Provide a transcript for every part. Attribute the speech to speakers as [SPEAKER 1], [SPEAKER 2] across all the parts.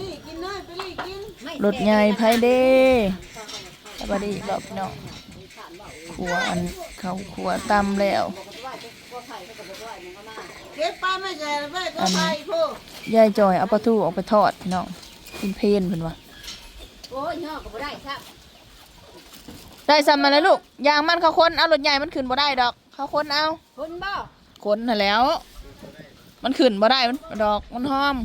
[SPEAKER 1] ลี่กินน้อยไปลี่กิน
[SPEAKER 2] รถใหญ่ไผเด้สวัสดีบอกพี่น้องครัวอันเขาครัวตำแล้ว
[SPEAKER 1] เก็บปลาไม่ใช่ไปก็ไปพูด
[SPEAKER 2] ยายจอยเอาปลาทูออกไปทอดพี่น้องกินเพลนเพิ่นว่า
[SPEAKER 3] โอ้ยย่อก็บ่ได้ครับ
[SPEAKER 2] ได้ซ้ำมาแล้วลูกยางมันเขาคนเอารถใหญ่มันขึ้นบ่ได้ดอก เขาคนเอา
[SPEAKER 3] คนบ่
[SPEAKER 2] คนน่ะแหล้ว มันขึ้นบ่ได้มันดอกมันหอม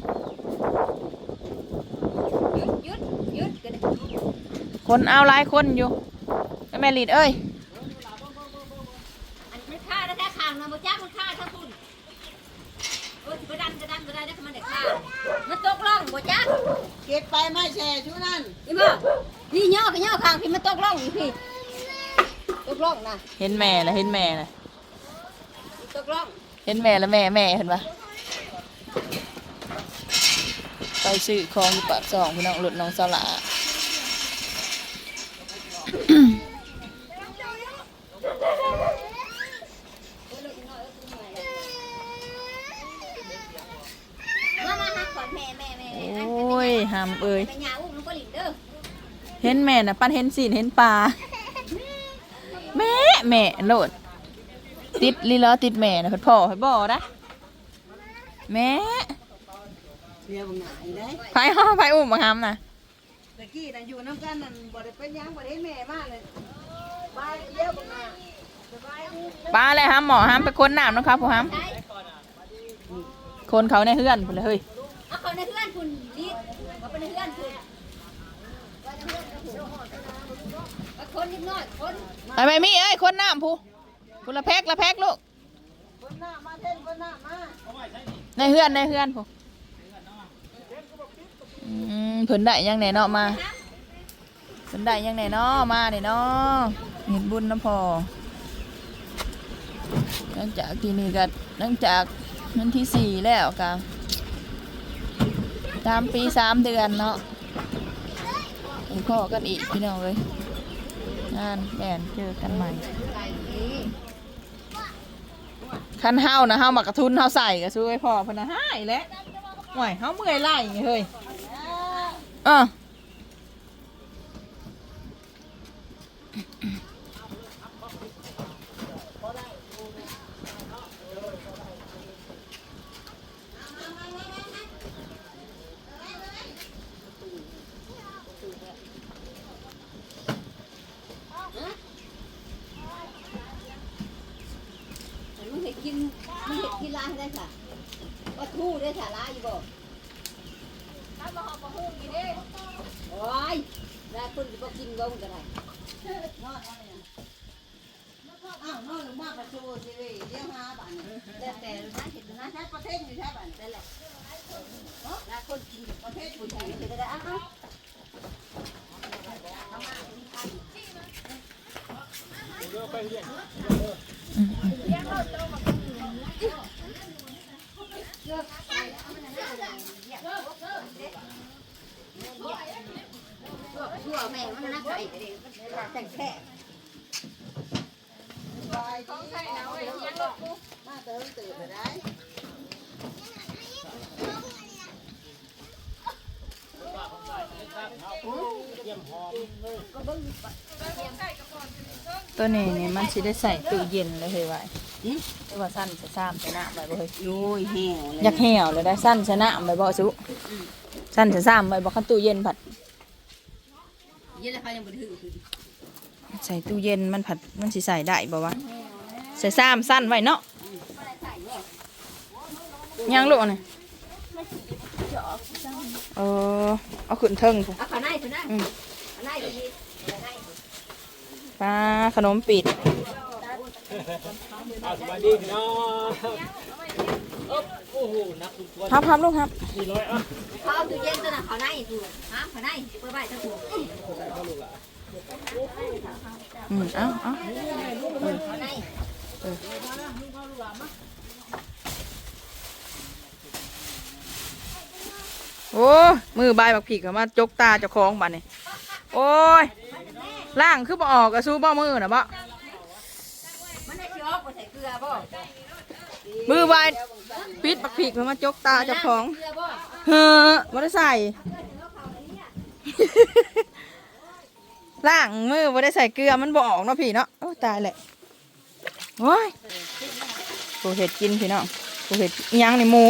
[SPEAKER 3] หยุดหยุดหยุดกัน
[SPEAKER 2] คนเอาหลายคนอยู่แม่ลีดเอ้ย
[SPEAKER 3] อันมันฆ่าได้แค่ข้างนะบ่จักมันฆ่าทั้งคุณโอ้ยไปดันก็ดันก็ได้ได้มันได้ฆ่ามันตกล่องบ่จัก
[SPEAKER 1] เก็บไปไม่ใช่ชุนั่น
[SPEAKER 3] อีบ่พี่ย่อก็ย่อข้างพี่มันตกล่องอยู่พี่ตกล่องนะ
[SPEAKER 2] เห็นแม่นะเห็นแม่นะ
[SPEAKER 3] ตกล่อง
[SPEAKER 2] เห็นแม่แล้วแม่แม่เห็นปะไปซื้อของอยู่ปากซองพี่น้องรถน้องสลา โอ้ยหามเอ้ย
[SPEAKER 3] ไปหาอุ้มน้องก็หลินเด้อ
[SPEAKER 2] เห็นแม่น่ะ ปั้นเห็นสีนเห็นปลาแม่แม่โลด ติดลีล้อติดแม่นะเพิ่นพ่อให้บ่นะแม่
[SPEAKER 1] เดี๋ยวมึงหายได้
[SPEAKER 2] ไผฮ้อไผอุ้มบังหำน่ะ
[SPEAKER 1] ตะกี้น่ะอยู่น้ำกันนั่นบ่ได้เป็นยังบ่ได้แม่มาเลยไปเดี๋ยวมึงหาสบายดี
[SPEAKER 2] ปลาอะไรหำหมอหำไปคนน้ำนะครับผู้ห
[SPEAKER 3] ใช่ำ
[SPEAKER 2] คนเขาในเฮือนพุ่นเลยเฮ้ย
[SPEAKER 3] เอาเขาในเพื่อนคุณดิมาเป็นในเพื่อนคุณว่าคนนิดหน่อยคน
[SPEAKER 2] ไปไปมีเอ้ยคนน้ำผู้พุ่นละแพ็กละแพ็กลูก
[SPEAKER 1] คนหน้ามาเต้นคนหน้ามา
[SPEAKER 2] ในเฮือนในเฮือนผู้ อืมเพิ่นได้ยังแหน่เนาะมาเพิ่นได้ยังแหน่เนาะมาเนี่ยเนาะเห็นบุญน้ำพอหลังจากที่นี่ก็หลังจากวันที่สี่แล้วก็ตามปีสามเดือนเนาะไปพ่อกันอีกพี่น้องเลยงานแม่นเจอกันใหม่คันเฮานะเฮามากระทุนเฮาใส่ก็ช่วยพ่อเพนนะหายแล้วห่วยเฮาเมื่อยไล่เฮ้ย เออ
[SPEAKER 3] มึงเห็นกินมึงเห็นกินร้านได้ค่ะว่าทู่ได้ค่ะร้านอยู่บ่ถ้าบ่หอมบ่ฮู้กินเด้โอ้ยแล้วคน ก็กินบ่มันก็ได้
[SPEAKER 1] นอนเอาเนี่ยอ้าวนอนลงมาประตูสิเว้ยเดี๋ยวหาบ้านนี่
[SPEAKER 3] แล้วแต่ร้านเห็นนะ
[SPEAKER 1] ใช้ประเทศอยู่ใช่บ้าน
[SPEAKER 3] นั่นแหละแล้วคนกินประเภทผู้ชายก็ได้อ้าว ชั่วแม่มันนักใส่แต่แค่
[SPEAKER 1] สบายดีมาเติมตื่นไปได้
[SPEAKER 2] ตัวนี้นี่มันสิได้ใส่ตู้เย็นเลยเฮ้ยไว้แต่ว่าสั้นจะซ้ำชนะไปบ่เฮ้ย
[SPEAKER 1] โอ้ยแห้ว
[SPEAKER 2] อยากเหี่ยวเลยได้สั้นชนะไปบ่สุสั้นจะซ้ำไปบ่คันตู้เย็นผัด
[SPEAKER 3] เย็นแล้วเขายังบ่ถือคือ
[SPEAKER 2] ใส่ตู้เย็นมันผัดมันสิใส่ได้บ่วะใส่ซ้ำสั้นไว้เนาะยังลูกนี่เออเอาขึ้นเทิงพุ่น
[SPEAKER 3] เอาขาในขาใน
[SPEAKER 2] อืม
[SPEAKER 3] ขาในดีขาใน
[SPEAKER 2] ปลาขนมปิด
[SPEAKER 4] อ่าสวัสดีพี่น้อง ค
[SPEAKER 2] รับครับลูกครับ
[SPEAKER 3] เขาเอาตู้เย็นตัวน่ะขาในถูกฮะเขาในเปิดไว้ทั้งถูก
[SPEAKER 2] อืมเอ้าเอ้า
[SPEAKER 3] ขาใน
[SPEAKER 2] โอ้มือใบบักผีกเขามาจกตาเจ้าของบ้านนี่โอ้ยล่างคือบ่ออกอะสู้บ่มือนะบ่
[SPEAKER 3] มันได้ชิออกบ่ใส่เกลือบ่
[SPEAKER 2] มือใบ ปิดบักผีกเขามาจกตาเจ้าของ
[SPEAKER 3] เกลือบ่
[SPEAKER 2] เฮ้อบ่ได้ใส่ล้างมือบ่ได้ใส่เกลือมันบ่ออกเนาะพี่เนาะโอ้ตายแหละโอ้ยกูเห็ดกินพี่น้องกูเห็ดอิหยังในหมู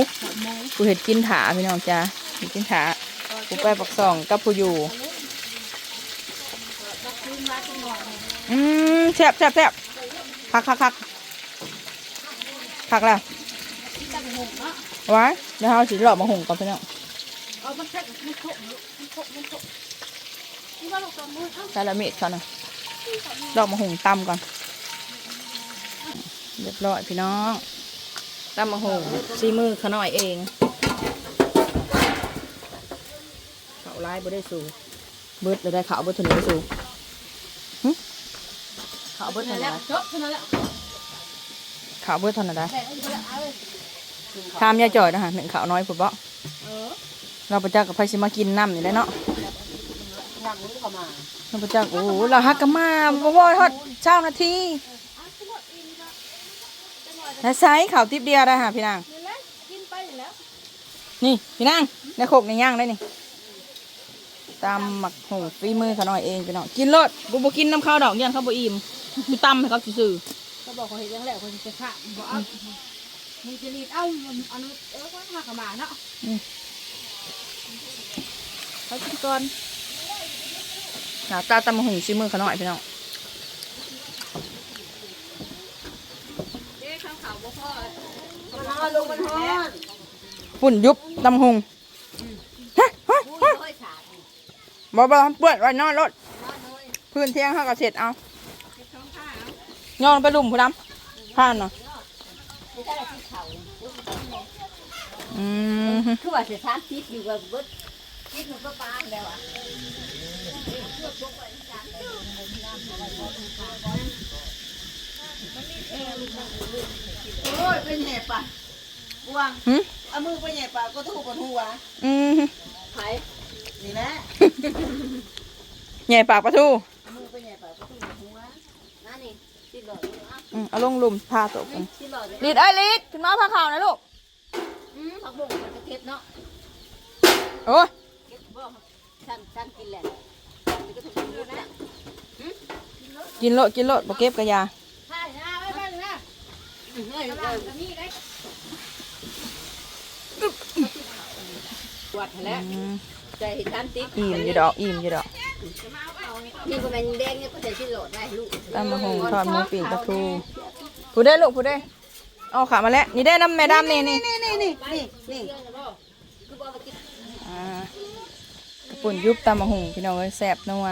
[SPEAKER 2] กูเห็ดกินถาพี่น้องจ้าเห็ดกินถากูไปปักซองกับผู้อยู่อืมแซ่บแซ่บแซ่บคักคักคักคักแล้ว ไว้เดี๋ยวเราสิหลอกมาหุงก่อนพี่น้อง
[SPEAKER 1] เอามันแค่มันโคมันโคมันโคนี่ว่าเราตัวมือเอ้า
[SPEAKER 2] ใส่ละเม็ดเขาหน่อยดอกมะฮุงตำก่อน เรียบร้อยพี่น้องตำมะฮุงซีมือขาน่อยเองเขาไล่บ่ได้สูเบิดเลยได้เขาวเบิดเทุนได้สูหึเขาวเบิดเท่าไหร่
[SPEAKER 1] จบเท่านั้นแหละ
[SPEAKER 2] เขาวเบิดเท่าไหร่
[SPEAKER 1] แต่เอาไปเอาเลย
[SPEAKER 2] ทามยาจ่อยนะฮะหนึ่งขาวน้อยผุดบ่
[SPEAKER 1] เออ
[SPEAKER 2] เราประจักกับไฟสิมากินน้ำนี่แหละเนาะ
[SPEAKER 1] หลังนี้เข้ามา
[SPEAKER 2] เราประจักโอ้โหเราฮักกันมาบ่บ่ทอดเช้านาทีแล้วใช้ข่าวทิปเดียวได้ฮะพี่นาง
[SPEAKER 1] นี่แหละกินไปแล้ว
[SPEAKER 2] นี่พี่นางในโคกในย่างได้นี่ตามหมักหงฝีมือเขาหน่อยเองพี่น้องกินรสบุบกินน้ำข้าวดอกยันเขาบ่อิ่มกูตำให้เขาซื่อ
[SPEAKER 1] เขาบอกเขาเห็นยังแหละคนจะฆ่าบอกเอา มึงจะรีดเอ้าอันนู้นเออก็หักกระบาเนาะ
[SPEAKER 2] ๆเขากินก่อนหน้าตาตำบักหงฝีมือเขาหน่อยพี่น้อง
[SPEAKER 3] เด้ข้าวขาวบ่พอ
[SPEAKER 1] มันฮอนลงมันฮอน
[SPEAKER 2] ฝุ่นยุบตำบักหงฮะฮะ
[SPEAKER 3] ผู้
[SPEAKER 2] ฮะ
[SPEAKER 3] น้อยฉาด
[SPEAKER 2] บ่บ่เปื้อนไว้นอนรถพื้นเที่ยงเขาก็เสร็จเอาย่องไปลุมผู้ดำผ่านเนาะ
[SPEAKER 3] ไม่ใช่ที่เขา
[SPEAKER 2] อืม
[SPEAKER 3] คือว่าสิสามสิบอยู่กับเบิดคิดมันก็ปานแล้วอะ
[SPEAKER 1] โอ้ยเป็นแห่ปะบวง
[SPEAKER 2] หึ
[SPEAKER 1] เอามือไปแห่ปะก็ถูกบนหัว
[SPEAKER 2] อืม
[SPEAKER 3] ไผ
[SPEAKER 1] นี่แหละ
[SPEAKER 2] ใหญ่ปากปลาทู
[SPEAKER 1] เอามือไปแห่ปะก็ถูกบนหัว
[SPEAKER 3] นั่นนี่สิหลอดอะ
[SPEAKER 2] อืมเอาลงลุมพาตกกัน
[SPEAKER 3] สิหลอด
[SPEAKER 2] ลีดไอ้ยลีดขึ้นมาพาข่าวนะลูก
[SPEAKER 3] อืมผักบุ้งมันจะเก็บเนาะ
[SPEAKER 2] โอ้ย
[SPEAKER 3] เก็บบ่ท่านท่านกินแหละนี่ก็ถูกกินนะ
[SPEAKER 2] กินโลดกินโลดบ่เก็บกระยา
[SPEAKER 1] ใช่นะไว้ไปเลยนะ
[SPEAKER 3] เฮ้ยเฮ้ย
[SPEAKER 1] จะมีได้
[SPEAKER 3] วัดแล้ว
[SPEAKER 2] อืม
[SPEAKER 3] ใจเห็นท่านติ๊ก
[SPEAKER 2] อิ่มอยู่ดอกอิ่มอยู่ดอก
[SPEAKER 3] นี่ก็เป็นแดงเนี่ยก็ใส่สิหลอดได้ลูก
[SPEAKER 2] ตามมาหงทอดหมูปิ้งปลาทูผู้ได้ลูกผู้ได้เอาขามาแล้วนี่ได้น้ำแม่ดำนี่นี่
[SPEAKER 1] นี่นี่นี่นี่นี่
[SPEAKER 3] คือบอกว่ากิน
[SPEAKER 2] อ่าปุ่นยุบตามมาหงพี่น้องเอ้ยแซ่บนัว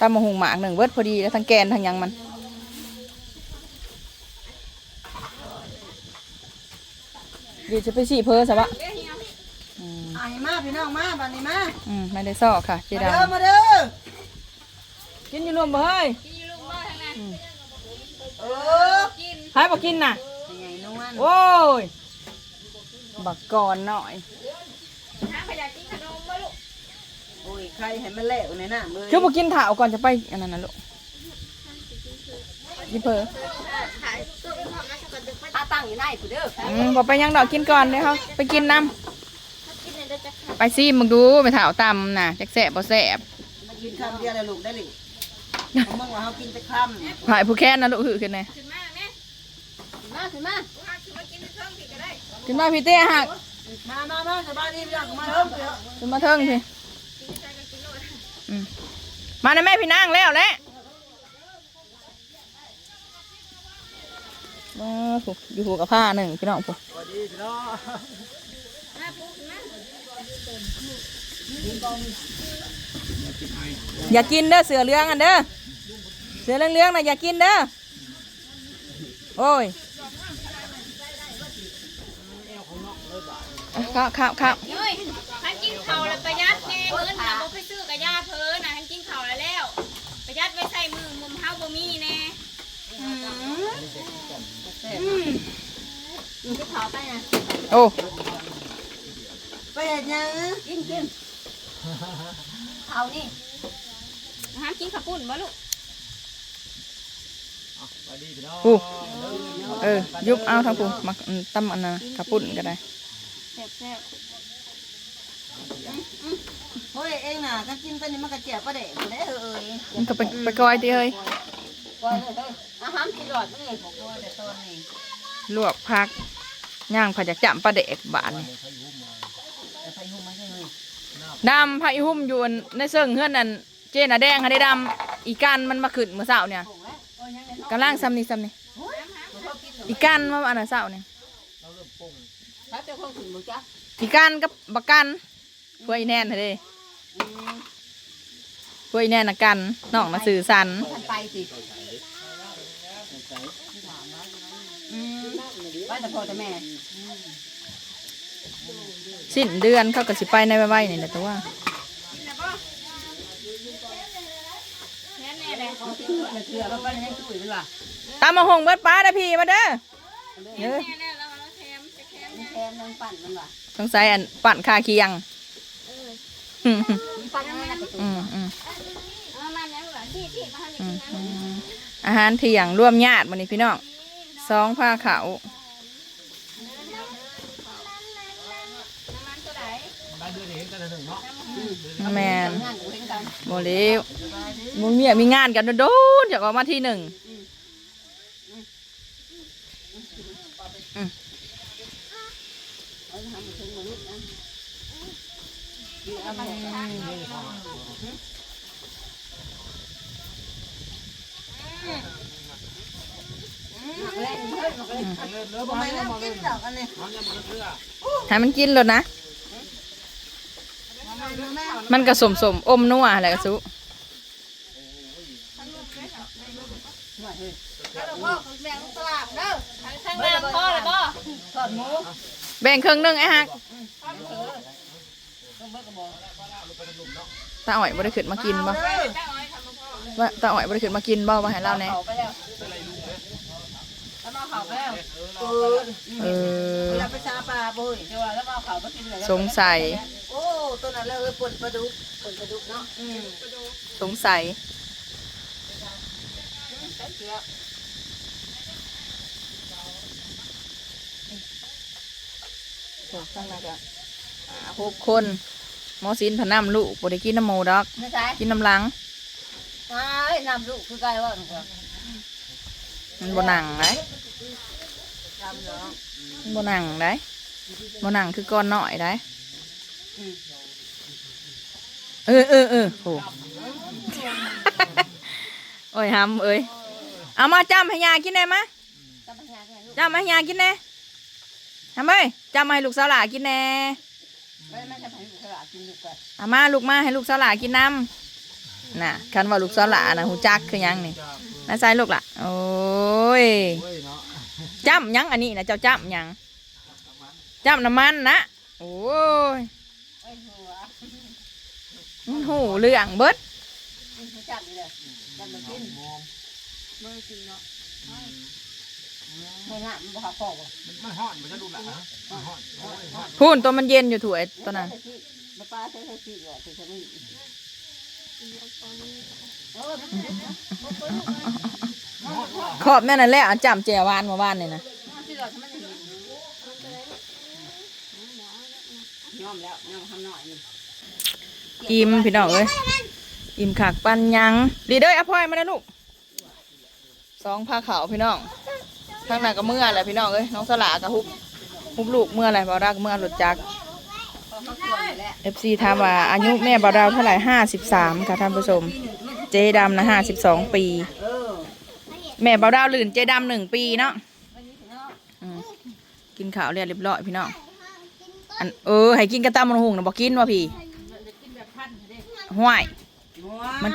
[SPEAKER 2] ตามมาหงหมากหนึ่งเบิดพอดีแล้วทั้งแกนทั้งหยังมันเดี๋ยวจะไปสี่เพอสะวะ อืม
[SPEAKER 1] ไอ้มาพี่น้องมาบ้านนี้มา
[SPEAKER 2] อืมไม่ได้ซอกค่ะเจ
[SPEAKER 1] มา
[SPEAKER 2] ดา
[SPEAKER 1] เด้อมาเด้อ
[SPEAKER 2] กินอยู่รวมบ่เฮ้ย
[SPEAKER 1] เออ
[SPEAKER 2] ใครบอกกินน่ะ
[SPEAKER 1] ใหญ่นวล
[SPEAKER 2] โอ้ยบักก่อนหน่อย
[SPEAKER 1] โอ้ยใครให้มันแหลกในน้ำเลย
[SPEAKER 2] คือบอกกินถ่าวก่อนจะไปอันนั้นนะลูกยิเพอ
[SPEAKER 3] ตาตั้งอยู่ไหนกูเด้อ
[SPEAKER 2] อืมบอกไปยังดอกกินก่อนเดี๋ยวเขาไปกินน้ำ ไปซิมึงดูไปถ่าวตำน่ะจักแสบบ่แสบ
[SPEAKER 1] มากินคำเดียวเลยลูกได้เลยเขาบอกว่าเขากินแต่ค
[SPEAKER 2] หายผู้แค้นนะลูกหือขึ้นไง
[SPEAKER 3] มาขึ้นมา
[SPEAKER 2] ขึ้นมาพี่เต้หักำ
[SPEAKER 1] มามามาสบายดีพี่น้องมาเริ่มเถอะ
[SPEAKER 2] ขึ้นมาเทิงพี่อืมมาในแม่พี่นางแล้วแหละมาผูกอยู่หัวกับผ้าหนึ่งพี่น้องผูก
[SPEAKER 4] สวัสดีพี่น้อง
[SPEAKER 2] อย่ากินเด้อเสือเรื่องอันเด้อเสือเรื่องๆนะอย่ากินเด้อโอ้ยอะข้าวข้าวข้าว
[SPEAKER 5] เฮ้ยทันกินข้าวแล้วประหยัดแน่เงินน่ะบ่ไปซื้อกับยาเพิ่นน่ะทันกินข้าวแล้วแล้วประหยัดไว้ใส่มือมุมเฮาบ่มีแน่
[SPEAKER 3] มึงจะเผาไปนะ
[SPEAKER 2] โอ้
[SPEAKER 1] ไปเห็นยัง
[SPEAKER 3] กินกินเอานี่
[SPEAKER 5] ห้ามกินข้าวปุ้นบ่ลูก
[SPEAKER 4] อะสวัสดีพี่น้อง
[SPEAKER 2] ปูเออ ยุบเอาทางปูมาอืมตั้มอันนั้นขับปุ่นก็ได้
[SPEAKER 5] แซ่บแซ่บ
[SPEAKER 1] เฮ้ยเองน่ะก็กินตัวนี้มันก็เจ็บประเด็นได้เอ้ย
[SPEAKER 2] มันก็ไปไปกอยติเฮ้ย
[SPEAKER 3] ก่อนเลยเด้ออาหารกินหลอดนี่
[SPEAKER 1] บอกว่าแต่ตัวนี้
[SPEAKER 2] ลวกผักย่างผัดจากจำปลาเด็กบานนี่
[SPEAKER 1] แต่ไฟหุ่มไม่ใช่เลย
[SPEAKER 2] ดำไผ่หุ้มอยู่ในเซิงเฮือนนั่นเจน่ะแดงค่ะได้ดำอีกันมันมาขึ้นเมื่อเช้าเนี่ยกำลังซ้ำนี่ซ้ำนี่อีกันมาอันน่ะเช้าเนี่ย
[SPEAKER 3] ถ้าเจ้าของถึงบ่จ๊ะ
[SPEAKER 2] อีกันกับบักกันเพื่ออีแน่นเด้เพื่ออีแน่นน่ะกันน้องน่ะสื่อสัน
[SPEAKER 3] ท่านไปสิอืมไปแต่พ่อแต่แม่
[SPEAKER 2] สิ้นเดือนเขาก็สิไปในไว้ๆนี่แหละแต่ว่า
[SPEAKER 5] นี่ไงนี่เลย
[SPEAKER 3] นี่คืออะไปในตู้อีกเป็นว่า
[SPEAKER 2] ตามมาหงเบิดป้าได้พี่มาเด้อเย
[SPEAKER 5] แน่แน่แล้วเราแถมจะแถม
[SPEAKER 3] มัน
[SPEAKER 5] เนี่ย
[SPEAKER 3] แทนมันปั่นมันว่า
[SPEAKER 2] สงสัยอันปั่นคาเคียงอืมอืมอืม
[SPEAKER 5] เอามาเนี่ยเหรอที่ที่มาให้
[SPEAKER 2] อื
[SPEAKER 5] กิ
[SPEAKER 2] ม
[SPEAKER 5] น
[SPEAKER 2] อื
[SPEAKER 5] น้ำ
[SPEAKER 2] มอาหารเที่ยงร่วมญาติวันนี้พี่น้องสองผ้าขาว
[SPEAKER 5] น้ำมันตัวไหน
[SPEAKER 4] บ้านเดือนเห็นกันหนึ่งเนาะ
[SPEAKER 2] แมนโมเลวมึงเมียมีงานกันโดนๆอยากออกมาที่หนึ่งให้มันกินเลยนะ
[SPEAKER 1] มั
[SPEAKER 2] นก็สมสมๆอมนัวอะไรก็สุ
[SPEAKER 1] แล้แบ่งเด้อ
[SPEAKER 5] ข้างล่างพ่อ
[SPEAKER 2] งครึ่งหนึงไอ้ฮักตาอ๋อยบ่ได้ขึ้นมากินบ่
[SPEAKER 5] แป้งอ้อยทำมาอ
[SPEAKER 2] ว่าตาอ๋อยบ่ได้ขึ้นมากินบ่ว่าให้เราแน่
[SPEAKER 3] เขาไปแล้วแล้วมาเขาไปแล้ว
[SPEAKER 1] เออ
[SPEAKER 2] เออ
[SPEAKER 1] เราไปชาปลาบุ้ย
[SPEAKER 3] เดี๋ยวแล้วมาเขาไปกินเลย
[SPEAKER 2] สงสัย
[SPEAKER 1] โอ้ตัวนั้นเลยปนปลาดุกปนปลาดุกเนาะอืม
[SPEAKER 2] สงสัยโอ้ข้างในก็อ่าหกคนหมอสินพะนำลูกบ่ได้กินน้ำหมูดอก
[SPEAKER 3] ไม่ใช่
[SPEAKER 2] กินน้ำหลัง
[SPEAKER 3] ไอ้น้ำลูกคือไก่ว่า
[SPEAKER 2] มันบ่หนังได้
[SPEAKER 3] ทำเนาะ
[SPEAKER 2] มันบ่หนังได้บ่หนังคือก้อนหน่อยได้เออเออเออโหโอ้ยหำเอ้ยเอามาจำให้ยากินได้มะ
[SPEAKER 3] จำปัญญาแค่ลูก
[SPEAKER 2] จำให้ยากินแน่ทำเอ้ยจำให้ลูกสาวหลากินแน่
[SPEAKER 3] ไม่ไม่จะให้ลูกสลากินลูกไป
[SPEAKER 2] เอามาลูกมาให้ลูกสาวหลากินน้ำน่ะคันว่าลูกสาวหลานะหูจักคือยังนี่น่าใส่ลูกล่ะโอ้ย จำยังอันนี้นะเจ้าจำยังจำน้ำมันนะโอ้ย
[SPEAKER 3] ไอ้หัว
[SPEAKER 2] มันหูเรื่องเบิด
[SPEAKER 3] จับนี่เลยจับมากิน
[SPEAKER 5] เบอร์สี่เนาะ
[SPEAKER 3] ไม่น่ามันบ่หาพ่อบ่
[SPEAKER 4] มันห่อนมันจะดูหล่ะมันห่อนโอ้ยห่อน
[SPEAKER 2] พูนตัวมันเย็นอยู่ถวยตัวนั้น
[SPEAKER 3] มาป้าใช้ใช้สีอะใช้ใช้ไม่โอ้
[SPEAKER 2] ขอบแม่นั่นแหละเอาจำแจวานมาบ้านนี่นะ
[SPEAKER 3] ที่เราทำไมถึงยอมแล้วยอมทำหน่อยนี่
[SPEAKER 2] อิ่มพี่น้องเอ้ยอิ่มขากปันยังดีเด้ออภอยมาได้อลูกสองผ้าขาวพี่น้องข้างหน้าก็เมื่อแหละพี่น้องเอ้ยน้องสลากับฮุบฮุบลูกเมื่อไรบาวดาวก็เมื่อหลุดจัก
[SPEAKER 3] เอยู่แล้ว
[SPEAKER 2] FC ถามว่าอายุแม่บาวดาเท่าไหร่ห้าสิบสามค่ะท่านผู้ชม เจดำนะห้าสิบสองปี แม่บ่าวดาวลื่นเจดำหนึ่งปีเนาะอืมกินข้าวเรียบเรียบร้อยพี่น้องอันเออให้กินกระตำมันหุงนะบอกกินว่ะพี่ห่วยมัน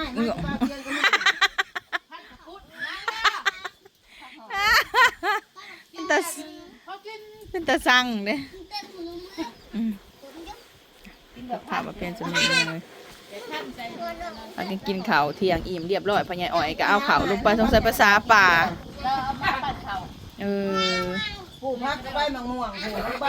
[SPEAKER 2] เป็นตาเป็นตาสั่งเด้อืมถามมาเป็นจำนวนเลย พากันกินข้าวเที่ยงอิ่มเรียบร้อยพญายอ้อยก็เอาข้าวลงไปสงสัยภาษาป่า เออ
[SPEAKER 1] ปลูกพักใบมะม่วงปลูกใบ